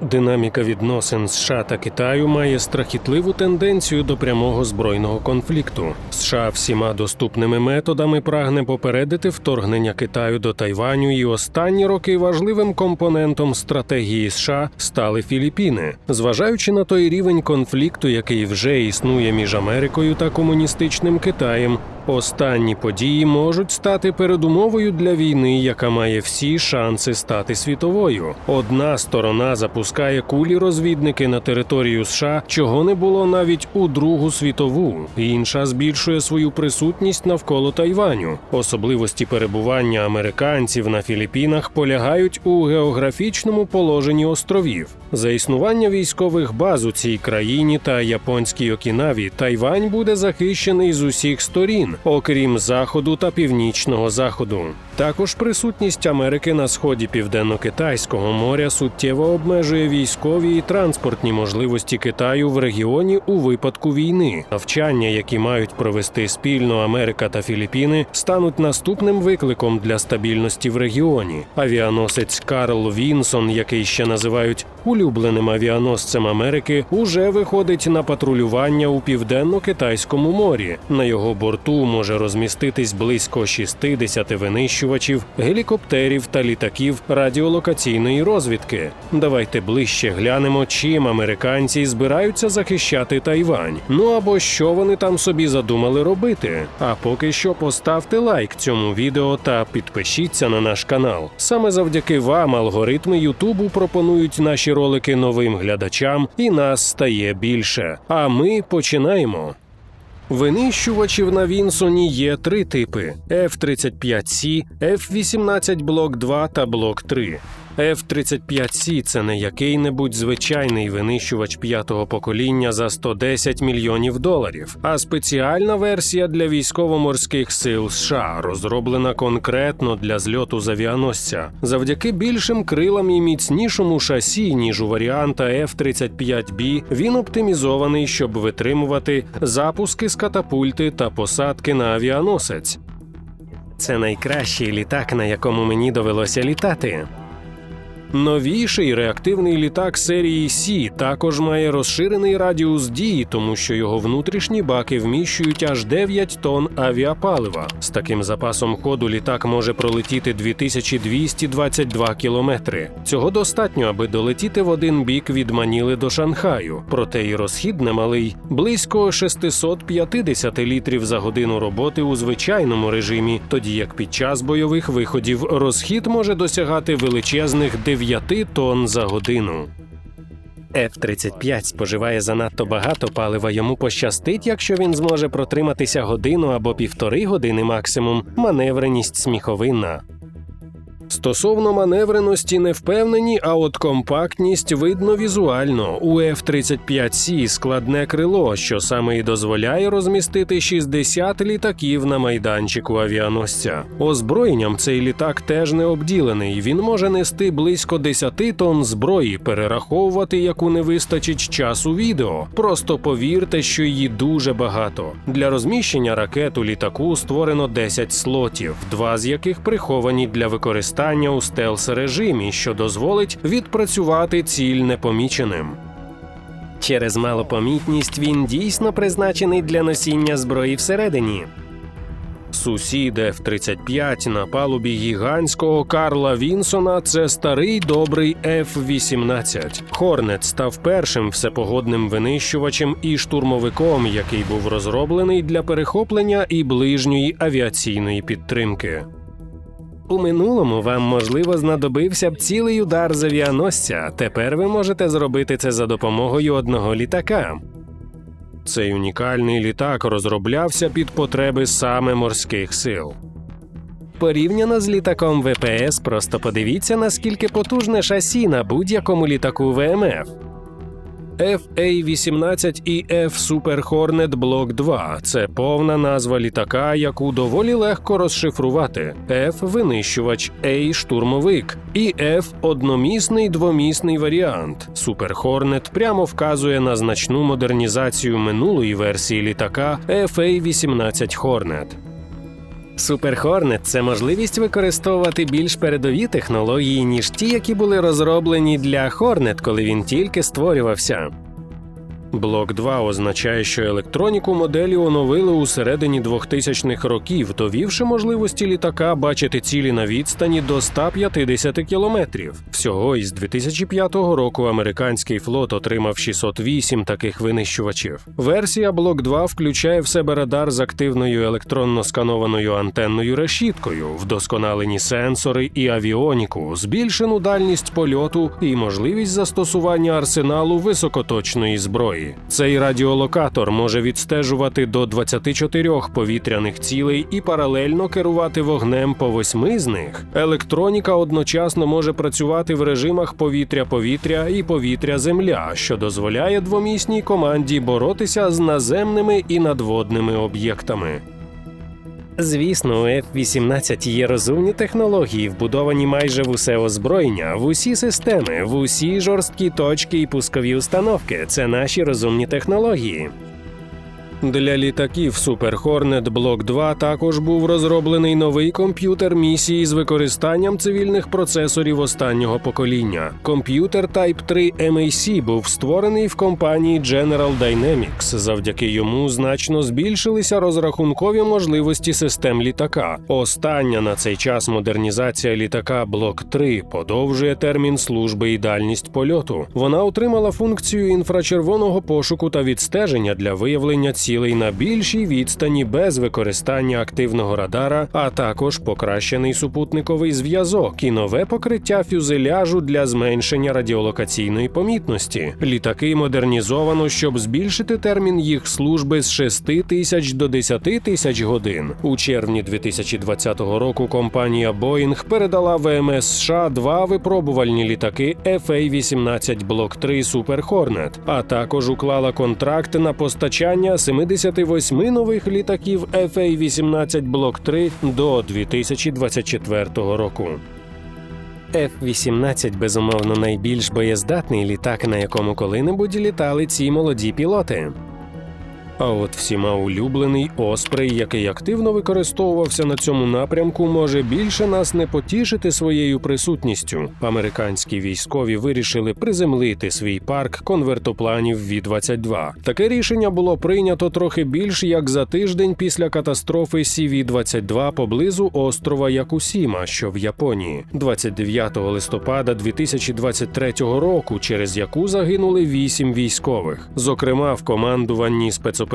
Динаміка відносин США та Китаю має страхітливу тенденцію до прямого збройного конфлікту. США всіма доступними методами прагне попередити вторгнення Китаю до Тайваню, і останні роки важливим компонентом стратегії США стали Філіппіни, зважаючи на той рівень конфлікту, який вже існує між Америкою та комуністичним Китаєм. Останні події можуть стати передумовою для війни, яка має всі шанси стати світовою. Одна сторона запускає кулі розвідники на територію США, чого не було навіть у Другу світову. Інша збільшує свою присутність навколо Тайваню. Особливості перебування американців на Філіппінах полягають у географічному положенні островів. За існування військових баз у цій країні та японській Окінаві Тайвань буде захищений з усіх сторін, окрім заходу та північного заходу. Також присутність Америки на сході південно-китайського моря суттєво обмежує військові і транспортні можливості Китаю в регіоні у випадку війни. Навчання, які мають провести спільно Америка та Філіппіни, стануть наступним викликом для стабільності в регіоні. Авіаносець Карл Вінсон, який ще називають улюбленим авіаносцем Америки, уже виходить на патрулювання у південно-китайському морі. На його борту може розміститись близько 60 винищувачів, гелікоптерів та літаків радіолокаційної розвідки. Давайте ближче глянемо, чим американці збираються захищати Тайвань. Ну або що вони там собі задумали робити. А поки що поставте лайк цьому відео та підпишіться на наш канал. Саме завдяки вам алгоритми Ютубу пропонують наші ролики новим глядачам, і нас стає більше. А ми починаємо. Винищувачів на Вінсоні є три типи: F-35C, F-18 Блок 2 та Блок 3. F-35C – це не який-небудь звичайний винищувач п'ятого покоління за 110 мільйонів доларів, а спеціальна версія для військово-морських сил США, розроблена конкретно для зльоту з авіаносця. Завдяки більшим крилам і міцнішому шасі, ніж у варіанта F-35B, він оптимізований, щоб витримувати запуски з катапульти та посадки на авіаносець. Це найкращий літак, на якому мені довелося літати. Новіший реактивний літак серії Сі також має розширений радіус дії, тому що його внутрішні баки вміщують аж 9 тонн авіапалива. З таким запасом ходу літак може пролетіти 2222 кілометри. Цього достатньо, аби долетіти в один бік від Маніли до Шанхаю. Проте і розхід немалий близько 650 літрів за годину роботи у звичайному режимі, тоді як під час бойових виходів розхід може досягати величезних 9 тонн за годину. F-35 споживає занадто багато палива. Йому пощастить, якщо він зможе протриматися годину або півтори години максимум. Маневреність сміховинна. Стосовно маневреності не впевнені, а от компактність видно візуально. У F-35C складне крило, що саме і дозволяє розмістити 60 літаків на майданчику авіаносця. Озброєнням цей літак теж не обділений. Він може нести близько 10 тонн зброї, перераховувати яку не вистачить часу відео. Просто повірте, що її дуже багато. Для розміщення ракет у літаку створено 10 слотів, два з яких приховані для використання у стелс режимі, що дозволить відпрацювати ціль непоміченим. Через малопомітність він дійсно призначений для носіння зброї всередині. Сусід F-35 на палубі гігантського Карла Вінсона це старий добрий F-18. Хорнет став першим всепогодним винищувачем і штурмовиком, який був розроблений для перехоплення і ближньої авіаційної підтримки. У минулому вам можливо знадобився б цілий удар з. Тепер ви можете зробити це за допомогою одного літака. Цей унікальний літак розроблявся під потреби саме морських сил. Порівняно з літаком ВПС, просто подивіться, наскільки потужне шасі на будь-якому літаку ВМФ. FA-18 і F Super Hornet Block 2 – це повна назва літака, яку доволі легко розшифрувати. F – винищувач, A – штурмовик і F – одномісний двомісний варіант. Super Hornet прямо вказує на значну модернізацію минулої версії літака FA-18 Hornet. Супер Хорнет це можливість використовувати більш передові технології, ніж ті, які були розроблені для Хорнет, коли він тільки створювався. Блок 2 означає, що електроніку моделі оновили у середині 2000-х років, довівши можливості літака бачити цілі на відстані до 150 кілометрів. Всього із 2005 року американський флот отримав 608 таких винищувачів. Версія Блок 2 включає в себе радар з активною електронно сканованою антенною решіткою, вдосконалені сенсори і авіоніку, збільшену дальність польоту і можливість застосування арсеналу високоточної зброї. Цей радіолокатор може відстежувати до 24 повітряних цілей і паралельно керувати вогнем по восьми з них. Електроніка одночасно може працювати в режимах повітря-повітря і повітря-земля, що дозволяє двомісній команді боротися з наземними і надводними об'єктами. Звісно, у F-18 є розумні технології, вбудовані майже в усе озброєння, в усі системи, в усі жорсткі точки і пускові установки. Це наші розумні технології. Для літаків Super Hornet Block 2 також був розроблений новий комп'ютер місії з використанням цивільних процесорів останнього покоління. Комп'ютер Type 3 MAC був створений в компанії General Dynamics. Завдяки йому значно збільшилися розрахункові можливості систем літака. Остання на цей час модернізація літака Block 3 подовжує термін служби і дальність польоту. Вона отримала функцію інфрачервоного пошуку та відстеження для виявлення цілей на більшій відстані без використання активного радара, а також покращений супутниковий зв'язок і нове покриття фюзеляжу для зменшення радіолокаційної помітності. Літаки модернізовано, щоб збільшити термін їх служби з 6 тисяч до 10 тисяч годин. У червні 2020 року компанія Boeing передала ВМС США два випробувальні літаки FA-18 Block 3 Super Hornet, а також уклала контракт на постачання 78 нових літаків FA-18 блок 3 до 2024 року. F-18 безумовно найбільш боєздатний літак, на якому коли-небудь літали ці молоді пілоти. А от всіма улюблений Оспрей, який активно використовувався на цьому напрямку, може більше нас не потішити своєю присутністю. Американські військові вирішили приземлити свій парк конвертопланів Ві-22. Таке рішення було прийнято трохи більш як за тиждень після катастрофи CV-22 поблизу острова Якусіма, що в Японії, 29 листопада 2023 року, через яку загинули вісім військових. Зокрема, в командуванні спецоперації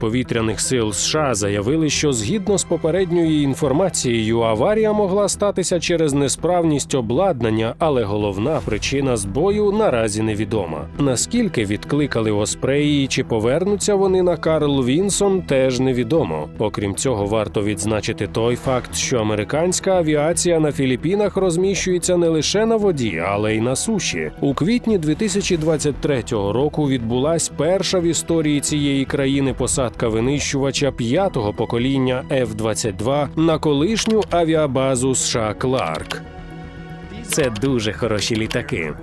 повітряних сил США заявили, що згідно з попередньою інформацією, аварія могла статися через несправність обладнання, але головна причина збою наразі невідома. Наскільки відкликали Оспреї чи повернуться вони на Карл Вінсон, теж невідомо. Окрім цього, варто відзначити той факт, що американська авіація на Філіппінах розміщується не лише на воді, але й на суші. У квітні 2023 року відбулась перша в історії цієї країни посадка винищувача п'ятого покоління F-22 на колишню авіабазу США Кларк. Це дуже хороші літаки.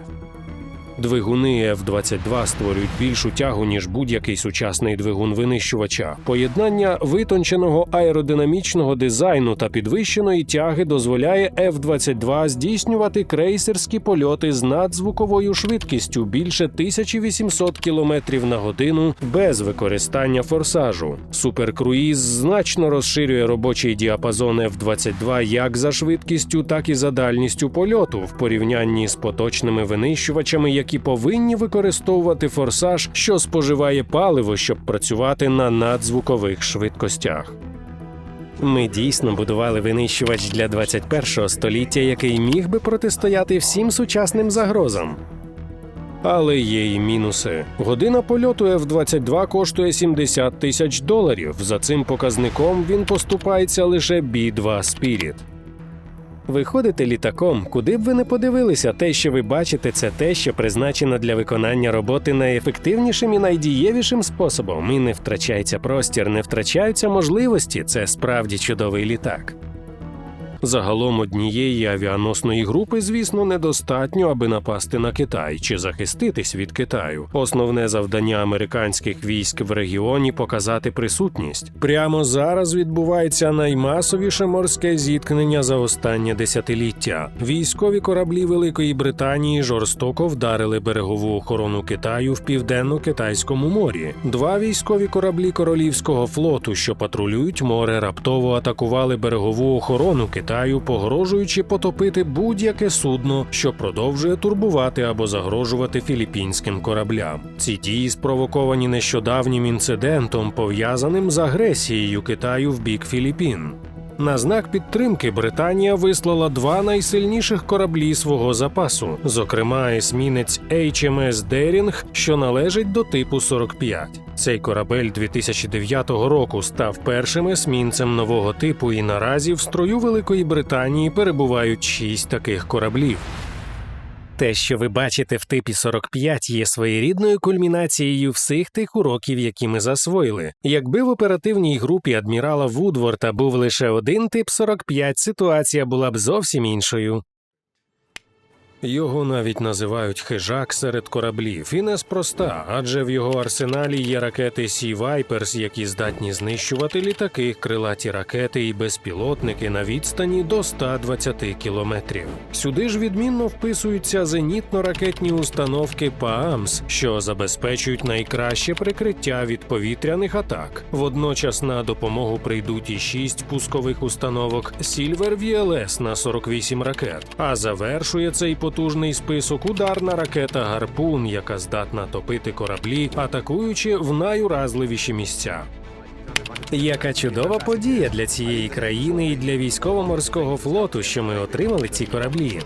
Двигуни F-22 створюють більшу тягу, ніж будь-який сучасний двигун винищувача. Поєднання витонченого аеродинамічного дизайну та підвищеної тяги дозволяє F-22 здійснювати крейсерські польоти з надзвуковою швидкістю більше 1800 км на годину без використання форсажу. Суперкруїз значно розширює робочий діапазон F-22 як за швидкістю, так і за дальністю польоту в порівнянні з поточними винищувачами, які повинні використовувати форсаж, що споживає паливо, щоб працювати на надзвукових швидкостях. Ми дійсно будували винищувач для 21-го століття, який міг би протистояти всім сучасним загрозам. Але є і мінуси. Година польоту F-22 коштує 70 тисяч доларів. За цим показником він поступається лише B-2 Spirit. Ви ходите літаком, куди б ви не подивилися, те, що ви бачите, це те, що призначено для виконання роботи найефективнішим і найдієвішим способом. І не втрачається простір, не втрачаються можливості. Це справді чудовий літак. Загалом однієї авіаносної групи, звісно, недостатньо, аби напасти на Китай чи захиститись від Китаю. Основне завдання американських військ в регіоні показати присутність. Прямо зараз відбувається наймасовіше морське зіткнення за останнє десятиліття. Військові кораблі Великої Британії жорстоко вдарили берегову охорону Китаю в південно-китайському морі. Два військові кораблі королівського флоту, що патрулюють море, раптово атакували берегову охорону Китаю, погрожуючи потопити будь-яке судно, що продовжує турбувати або загрожувати філіппінським кораблям. Ці дії спровоковані нещодавнім інцидентом, пов'язаним з агресією Китаю в бік Філіппін. На знак підтримки Британія вислала два найсильніших кораблі свого запасу, зокрема есмінець HMS Дерінг, що належить до типу 45. Цей корабель 2009 року став першим есмінцем нового типу, і наразі в строю Великої Британії перебувають шість таких кораблів. Те, що ви бачите в типі 45, є своєрідною кульмінацією всіх тих уроків, які ми засвоїли. Якби в оперативній групі адмірала Вудворта був лише один тип 45, ситуація була б зовсім іншою. Його навіть називають хижак серед кораблів, і неспроста, адже в його арсеналі є ракети Sea Vipers, які здатні знищувати літаки, крилаті ракети і безпілотники на відстані до 120 кілометрів. Сюди ж відмінно вписуються зенітно-ракетні установки ПААМС, що забезпечують найкраще прикриття від повітряних атак. Водночас на допомогу прийдуть і шість пускових установок Silver VLS на 48 ракет. А завершує цей потужний список ударна ракета Гарпун, яка здатна топити кораблі, атакуючи в найуразливіші місця. Яка чудова подія для цієї країни і для військово-морського флоту, що ми отримали ці кораблі.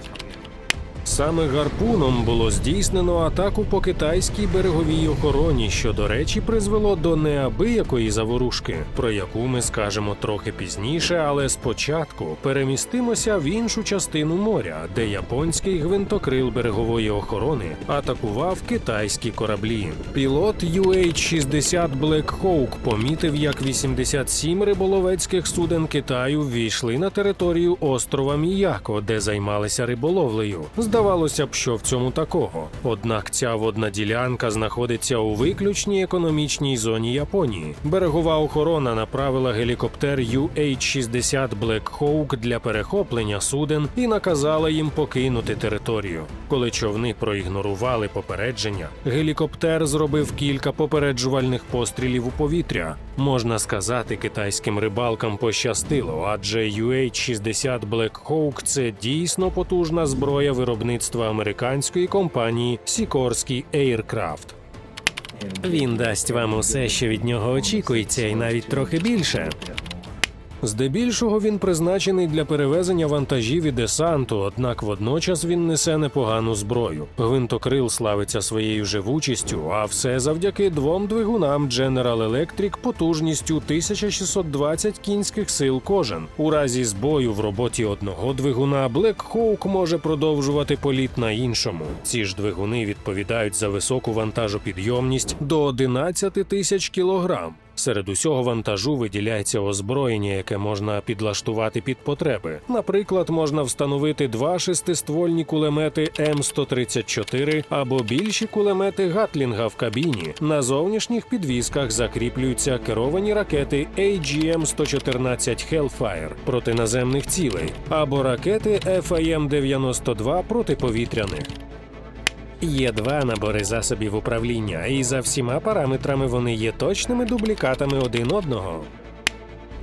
Саме гарпуном було здійснено атаку по китайській береговій охороні, що, до речі, призвело до неабиякої заворушки, про яку ми скажемо трохи пізніше, але спочатку перемістимося в іншу частину моря, де японський гвинтокрил берегової охорони атакував китайські кораблі. Пілот UH-60 Black Hawk помітив, як 87 риболовецьких суден Китаю ввійшли на територію острова Міяко, де займалися риболовлею. Здавалося б, що в цьому такого. Однак ця водна ділянка знаходиться у виключній економічній зоні Японії. Берегова охорона направила гелікоптер UH-60 Black Hawk для перехоплення суден і наказала їм покинути територію. Коли човни проігнорували попередження, гелікоптер зробив кілька попереджувальних пострілів у повітря. Можна сказати, китайським рибалкам пощастило, адже UH-60 Black Hawk – це дійсно потужна зброя виробництва американської компанії Сікорський Aircraft. Він дасть вам усе, що від нього очікується, і навіть трохи більше. Здебільшого він призначений для перевезення вантажів і десанту, однак водночас він несе непогану зброю. Гвинтокрил славиться своєю живучістю, а все завдяки двом двигунам General Electric потужністю 1620 кінських сил кожен. У разі збою в роботі одного двигуна Black Hawk може продовжувати політ на іншому. Ці ж двигуни відповідають за високу вантажопідйомність до 11 тисяч кілограм. Серед усього вантажу виділяється озброєння, яке можна підлаштувати під потреби. Наприклад, можна встановити два шестиствольні кулемети М134 або більші кулемети Гатлінга в кабіні. На зовнішніх підвісках закріплюються керовані ракети AGM-114 Hellfire проти наземних цілей або ракети FAM-92 протиповітряних. Є два набори засобів управління, і за всіма параметрами вони є точними дублікатами один одного.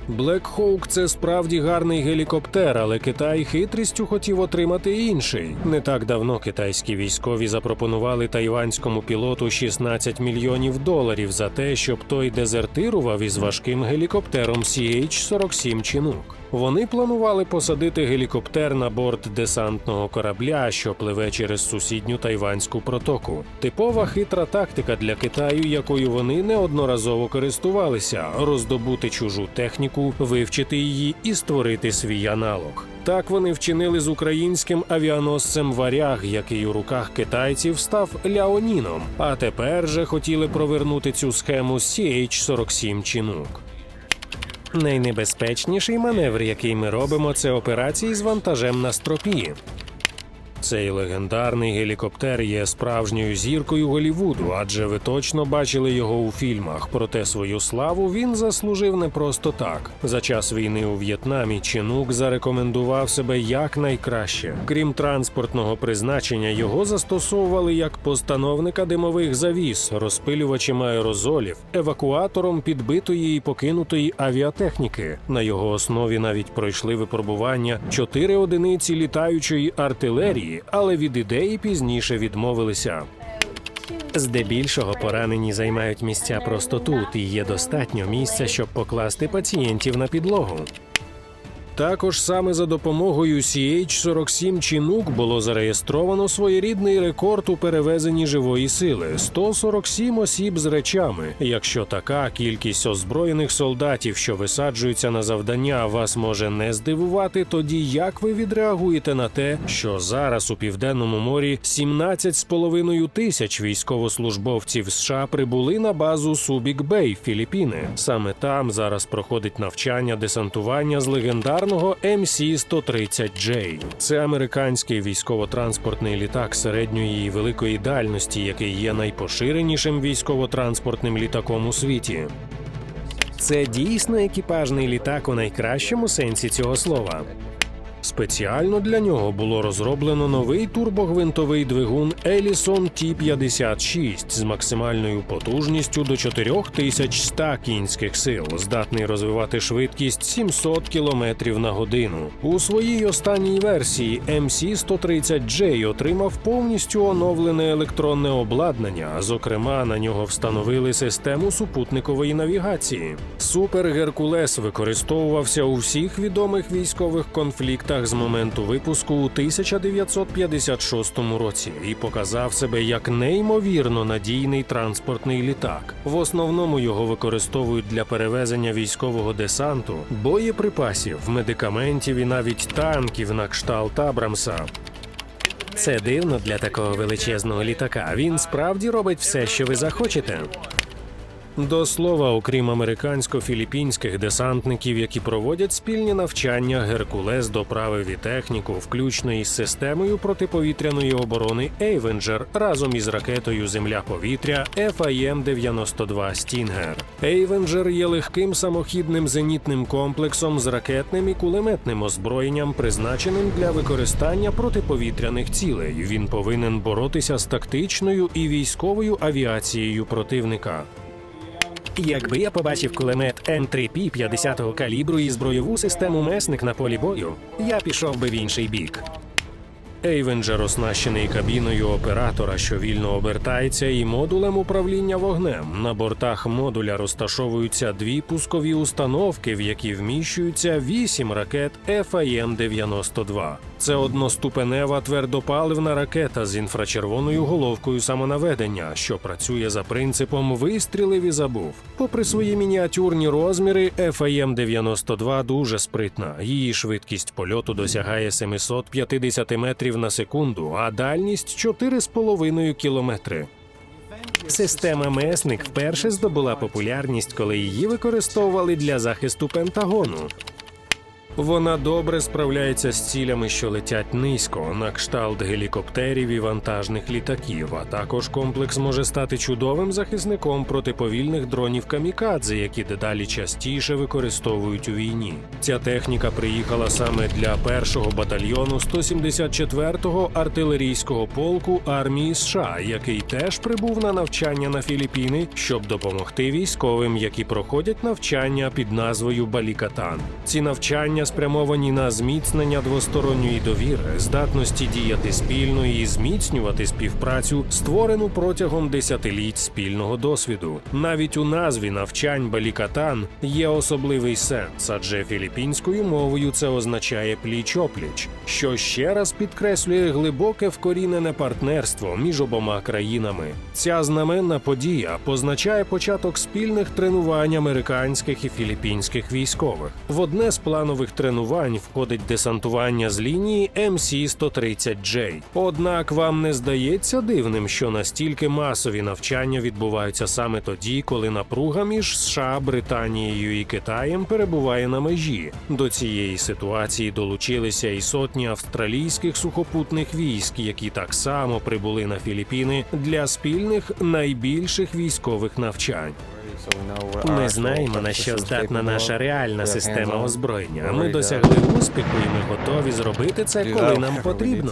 Black Hawk – це справді гарний гелікоптер, але Китай хитрістю хотів отримати інший. Не так давно китайські військові запропонували тайванському пілоту 16 мільйонів доларів за те, щоб той дезертирував із важким гелікоптером CH-47 Chinook. Вони планували посадити гелікоптер на борт десантного корабля, що пливе через сусідню тайванську протоку. Типова хитра тактика для Китаю, якою вони неодноразово користувалися: роздобути чужу техніку, вивчити її і створити свій аналог. Так вони вчинили з українським авіаносцем Варяг, який у руках китайців став Ляоніном. А тепер же хотіли провернути цю схему з CH-47 Chinook. Найнебезпечніший маневр, який ми робимо, це операції з вантажем на стропі. Цей легендарний гелікоптер є справжньою зіркою Голівуду, адже ви точно бачили його у фільмах. Проте свою славу він заслужив не просто так. За час війни у В'єтнамі Чинук зарекомендував себе якнайкраще. Крім транспортного призначення, його застосовували як постановника димових завіс, розпилювачем аерозолів, евакуатором підбитої і покинутої авіатехніки. На його основі навіть пройшли випробування чотири одиниці літаючої артилерії, але від ідеї пізніше відмовилися. Здебільшого поранені займають місця просто тут, і є достатньо місця, щоб покласти пацієнтів на підлогу. Також саме за допомогою CH-47 Chinook було зареєстровано своєрідний рекорд у перевезенні живої сили 147 осіб з речами. Якщо така кількість озброєних солдатів, що висаджуються на завдання, вас може не здивувати, тоді як ви відреагуєте на те, що зараз у південному морі 17,5 тисяч військовослужбовців США прибули на базу Субік Бей, Філіппіни. Саме там зараз проходить навчання десантування з легендарного MC-130J. Це американський військово-транспортний літак середньої і великої дальності, який є найпоширенішим військово-транспортним літаком у світі. Це дійсно екіпажний літак у найкращому сенсі цього слова. Спеціально для нього було розроблено новий турбогвинтовий двигун Ellison T56 з максимальною потужністю до 4100 кінських сил, здатний розвивати швидкість 700 км на годину. У своїй останній версії MC-130J отримав повністю оновлене електронне обладнання. Зокрема, на нього встановили систему супутникової навігації. Супер Геркулес використовувався у всіх відомих військових конфліктах з моменту випуску у 1956 році і показав себе як неймовірно надійний транспортний літак. В основному його використовують для перевезення військового десанту, боєприпасів, медикаментів і навіть танків на кшталт Абрамса. Це дивно для такого величезного літака. Він справді робить все, що ви захочете. До слова, окрім американсько-філіппінських десантників, які проводять спільні навчання, Геркулес доправив і техніку, включно із системою протиповітряної оборони Ейвенджер разом із ракетою Земля-повітря FIM-92 Стінгер. Ейвенджер є легким самохідним зенітним комплексом з ракетним і кулеметним озброєнням, призначеним для використання протиповітряних цілей. Він повинен боротися з тактичною і військовою авіацією противника. Якби я побачив кулемет М3П 50-го калібру і збройову систему месник на полі бою, я пішов би в інший бік. Ейвенджер оснащений кабіною оператора, що вільно обертається, і модулем управління вогнем. На бортах модуля розташовуються дві пускові установки, в які вміщуються вісім ракет FIM-92. Це одноступенева твердопаливна ракета з інфрачервоною головкою самонаведення, що працює за принципом вистрілив і забув. Попри свої мініатюрні розміри, FIM-92 дуже спритна. Її швидкість польоту досягає 750 метрів на секунду, а дальність 4,5 кілометри. Система месник вперше здобула популярність, коли її використовували для захисту Пентагону. Вона добре справляється з цілями, що летять низько, на кшталт гелікоптерів і вантажних літаків. А також комплекс може стати чудовим захисником проти повільних дронів камікадзе, які дедалі частіше використовують у війні. Ця техніка приїхала саме для першого батальйону 174-го артилерійського полку армії США, який теж прибув на навчання на Філіппіни, щоб допомогти військовим, які проходять навчання під назвою Балікатан. Ці навчання спрямовані на зміцнення двосторонньої довіри, здатності діяти спільно і зміцнювати співпрацю, створену протягом десятиліть спільного досвіду. Навіть у назві навчань Балікатан є особливий сенс, адже філіппінською мовою це означає пліч-опліч, що ще раз підкреслює глибоке вкорінене партнерство між обома країнами. Ця знаменна подія позначає початок спільних тренувань американських і філіппінських військових. В одне з планових тренувань входить десантування з лінії MC-130J. Однак вам не здається дивним, що настільки масові навчання відбуваються саме тоді, коли напруга між США, Британією і Китаєм перебуває на межі. До цієї ситуації долучилися і сотні австралійських сухопутних військ, які так само прибули на Філіппіни для спільних найбільших військових навчань. Ми знаємо, на що здатна наша реальна система озброєння. Ми досягли успіху, і ми готові зробити це, коли нам потрібно.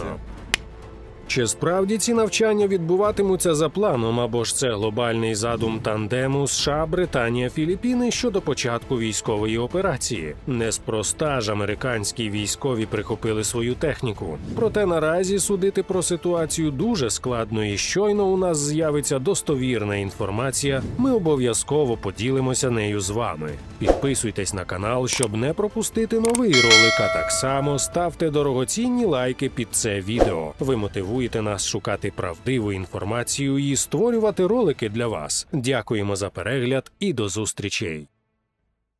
Чи справді ці навчання відбуватимуться за планом, або ж це глобальний задум тандему США, Британія, Філіппіни щодо початку військової операції? Неспроста ж американські військові прихопили свою техніку. Проте наразі судити про ситуацію дуже складно, і щойно у нас з'явиться достовірна інформація. Ми обов'язково поділимося нею з вами. Підписуйтесь на канал, щоб не пропустити новий ролик. А так само ставте дорогоцінні лайки під це відео. Ви мотивуєте нас шукати правдиву інформацію і створювати ролики для вас. Дякуємо за перегляд і до зустрічей.